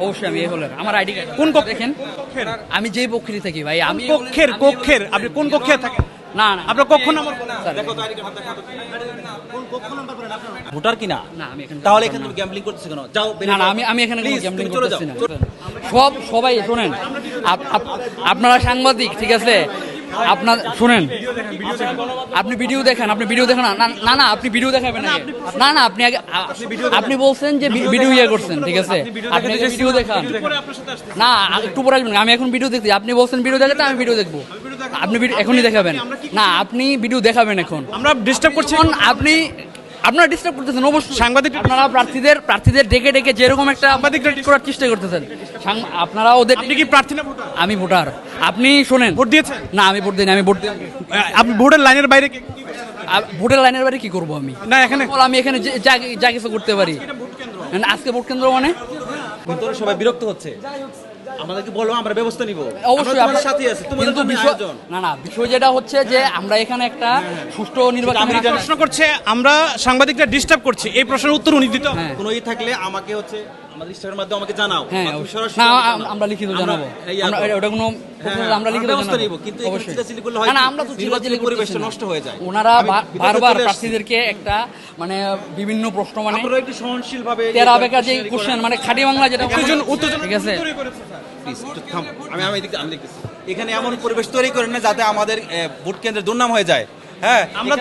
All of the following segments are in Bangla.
অবশ্যই আমি এই আমার আইডি কার্ড কোন কক্ষ? দেখেন? আমি যেই পক্ষেরই থাকি ভাই আমি কক্ষের কক্ষের? আপনি কোন কক্ষে থাকেন? না না আপনার কক্ষ নম্বর স্যার, ভোটার কিনা? না আমি এখানে তাহলে এখানে তুমি গ্যাম্বলিং করতেছ কেন? যাও না না আমি আমি এখানে গ্যাম্বলিং করতেছি না। সব সবাই শোনেন। আপ- আপ- আপনারা সাংবাদিক ঠিক আছে? আপনার শুনেন। আপনি ভিডিও দেখেন আপনি ভিডিও দেখেন না না- আপনি ভিডিও দেখাবেন। না না আপনি আগে আপনি বলছেন যে ভিডিও ইয়ে করছেন ঠিক আছে? আপনি ভিডিও দেখান। না একটু পরে আসবেন আমি এখন ভিডিও দেখছি। আপনি বলছেন ভিডিও দেখাতে আমি ভিডিও দেখব। আপনি এখনই দেখাবেন। না আপনি ভিডিও দেখাবেন এখন। আমরা ডিস্টার্ব করছি। আপনি আপনারা ডিস্টার্ব করতেছেন অবশ্যই। সাংবাদিক- আপনারা প্রার্থীদের প্রার্থীদের ডেকে ডেকে যেরকম একটা সাংবাদিকরা করার চেষ্টা করতেছেন। আপনারা ওদের আপনি কি প্রার্থী না ভোটার? আমি ভোটার। আপনি শোনেন। ভোট দিয়েছেন? না আমি ভোট দিই আমি ভোট দিই আপনি ভোটের লাইনের বাইরে ভোটের লাইনের বাড়ি কি করব আমি? না এখানে বল, আমি এখানে যা কিছু করতে পারি। আজকে ভোট কেন্দ্র। মানে? সবাই বিরক্ত হচ্ছে। আমাদেরকে বলো আমরা ব্যবস্থা নিব অবশ্যই আপনার- সাথে আছি তোমাদের তো বিষয় না না বিষয় যেটা হচ্ছে যে আমরা এখানে একটা সুষ্ঠু নির্বাচন আমি জানি- প্রশ্ন করছে আমরা সাংবাদিকরা ডিস্টার্ব করছি এই প্রশ্নের উত্তর উনি দিতে। হ্যাঁ। কোনো ই থাকলে আমাকে হচ্ছে আমাদের স্টারের মাধ্যমে আমাকে জানাও। হ্যাঁ বা তুমি অবশ্যই। সরাসরি না আমাকে আম- জানাও। আমরা লিখিত জানাব। এই আর আমরা কি। ওটা কোনো হ্যাঁ, আমরা লিখিত ব্যবস্থা নিব, কিন্তু চিল্লাচিল্লি করলে হয় না না আমরা তো চিল্লাচিল্লি পরিবেশটা নষ্ট হয়ে যায়। ওনারা আমি বা- ভিতরে বারবার প্রার্থীদেরকে একটা মানে বিভিন্ন প্রশ্ন মানে আপনারা একটু সহনশীল ভাবে তেরা বেকা যে কোশ্চেন মানে খাঁটি বাংলা যেটা উত্তেজন- উত্তেজনা ঠিক আছে? তৈরি করেছে, স্যার। Please, একটু থামো। আমি আমি আমি দেখতেছি। এখানে এমন পরিবেশ তৈরি করেন না যাতে আমাদের ভোট কেন্দ্রের দুর্নাম হয়ে যায়। হ্যাঁ আমরা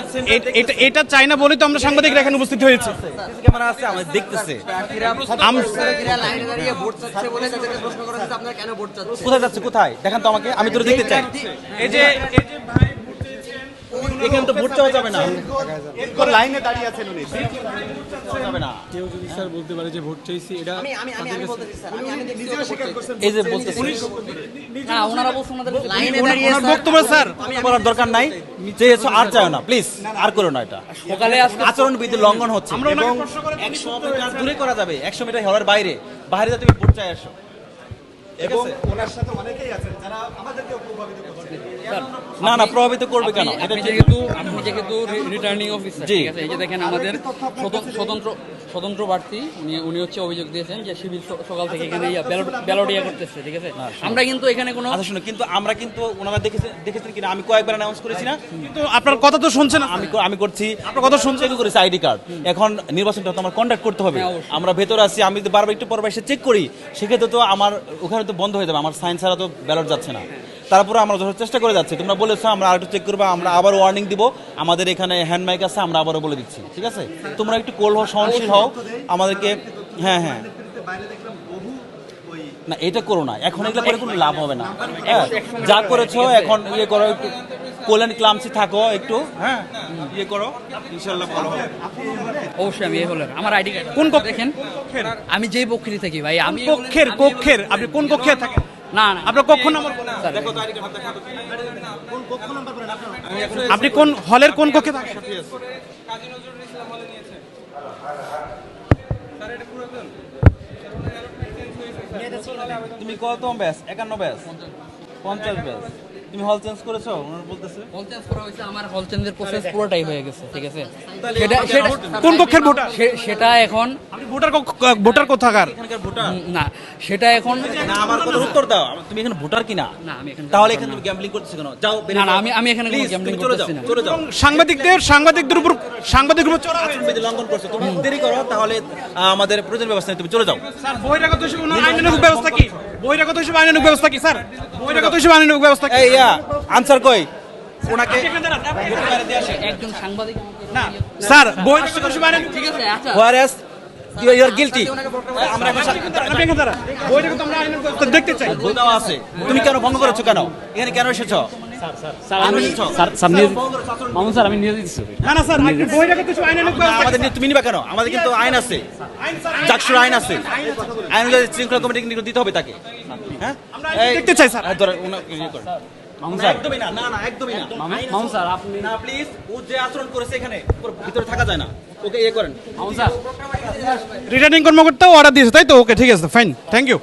এটা এটা চাই না বলেই তো আমরা সাংবাদিকরা এখানে উপস্থিত হয়েছে। ক্যামেরা আছে আমাদের দেখতেছে। কোথায় যাচ্ছে কোথায়? দেখান তো আমাকে আমি তোর দেখতে চাই। এই যে এই যে ভাই এখানে তো ভোট চাওয়া যাবে না। লাইনে দাঁড়িয়ে আছেন উনি। যাবে না। কেউ যদি স্যার বলতে পারে যে ভোট চাইছি এটা এই যে বলতেছি না ওনারা বলছেন ওনাদের ওনার- ওনার বক্তব্য স্যার। বলার দরকার নাই। যে এসো আর চাও না প্লিজ আর করো না এটা। সকালে আজকে আচরণ বিধি লঙ্ঘন হচ্ছে। এবং প্রশ্ন করে একশো মিটার দূরে করা যাবে। একশো মিটার হওয়ার বাইরে। বাইরে তুমি ভোট চাই আসো। এবং না না প্রভাবিত করবে কেন? এটা যেহেতু রিটার্নিং অফিসার ঠিক আছে? এই যে দেখেন আমাদের স্বতন্ত্র- স্বতন্ত্র প্রার্থী উনি উনি হচ্ছে অভিযোগ দিয়েছেন যে শিবির সকাল থেকে এখানে ব্যালট ইয়া করতেছে ঠিক আছে? আমরা কিন্তু এখানে কোনো আচ্ছা শুনো কিন্তু আমরা কিন্তু ওনারা দেখেছেন দেখেছেন কিনা? আমি কয়েকবার অ্যানাউন্স করেছি না। কিন্তু আপনার কথা তো শুনছেন আমি আমি করছি। আপনার কথা শুনছে চেক করেছি আইডি কার্ড। এখন নির্বাচনটা তো আমার কন্ট্যাক্ট করতে হবে। হ্যাঁ, আমরা ভেতরে আছি। আমি যদি বারবার একটু পর এসে চেক করি। সেক্ষেত্রে তো আমার ওখানে তো বন্ধ হয়ে যাবে। আমার সাইন ছাড়া তো ব্যালট যাচ্ছে না। তারপরে আমরা যখন চেষ্টা করে যাচ্ছি। তোমরা বলেছ আমরা আরেকটু চেক করব আমরা আবার ওয়ার্নিং দিব। আমাদের এখানে হ্যান্ড মাইক আছে আমরা আবারও বলে দিচ্ছি ঠিক আছে? তোমরা একটু কোল হও সহনশীল হও। আমাদেরকে হ্যাঁ হ্যাঁ। না এটা করো না। এখন এগুলো করে কোনো লাভ হবে না। হ্যাঁ যা করেছ এখন ইয়ে করো একটু কোলেন ক্লামসি থাকো একটু হ্যাঁ? ইয়ে করো ইনশাল্লাহ ভালো হবে। অবশ্যই আমি এই হলের। আমার আইডি কার্ড কোন কক্ষ? দেখেন আমি যেই পক্ষেরই থাকি ভাই আমি কক্ষের কক্ষের আপনি কোন কক্ষে থাকেন? না না। আপনার কক্ষ নাম্বার আপনি কোন হলের কোন কক্ষে থাকেন? তুমি কত ব্যাস? একান্ন ব্যাস? পঞ্চাশ ব্যাস। তুমি হল চেঞ্জ করেছ? ওনার বলতেছে। হল চেঞ্জ করা হয়েছে আমার হল চেঞ্জের প্রসেস পুরোটাই হয়ে গেছে ঠিক আছে? সেটা কোন ভোটার সেটা এখন আপনি ভোটার ভোটার কোথাকার? এখানকার ভোটার না সেটা এখন না আমার কথা উত্তর দাও। তুমি এখানে ভোটার কিনা? না আমি এখানে তাহলে এখানে তুমি গ্যাম্বলিং করতেছো কেন? যাও না, না, আমি- আমি এখানে যাও, করতেছি না। চলে যাও। সাংবাদিকদের সাংবাদিকদের উপর সাংবাদিকদের উপর চড়া আচরণ বিধি লঙ্ঘন করছ। তুমি দেরি করো তাহলে আমাদের প্রয়োজন ব্যবস্থা তুমি চলে যাও। স্যার বহিরাগত হিসেবে আইনানুগ ব্যবস্থা কি? বহিরাগত হিসেবে আইনানুগ ব্যবস্থা কি স্যার? বহিরাগত হিসেবে আইনানুগ ব্যবস্থা কি? আনসার কই? ওনাকে একজন সাংবাদিক না স্যার বহিরাগত ঠিক আছে আচ্ছা। ইউ আর গিলটি আমরা এখন দেখতে চাই। আছে। তুমি কেন ভঙ্গ করেছ কেন? এখানে কেন এসেছ? আমাদের নিয়ে তুমি নিবা কেন? আমাদের কিন্তু আইন আছে। চাকসুর আইন আছে। আইন শৃঙ্খলা কমিটি কিন্তু দিতে হবে তাকে। হ্যাঁ? দেখতে চাই স্যার একদমই না না না একদমই না আপনি না প্লিজ ও আচরণ করেছে এখানে ভিতরে থাকা যায় না করেন মামুন রিটার্নিং কর্মকর্তা অর্ডার দিয়েছে তাই তো ওকে ঠিক আছে ফাইন থ্যাংক ইউ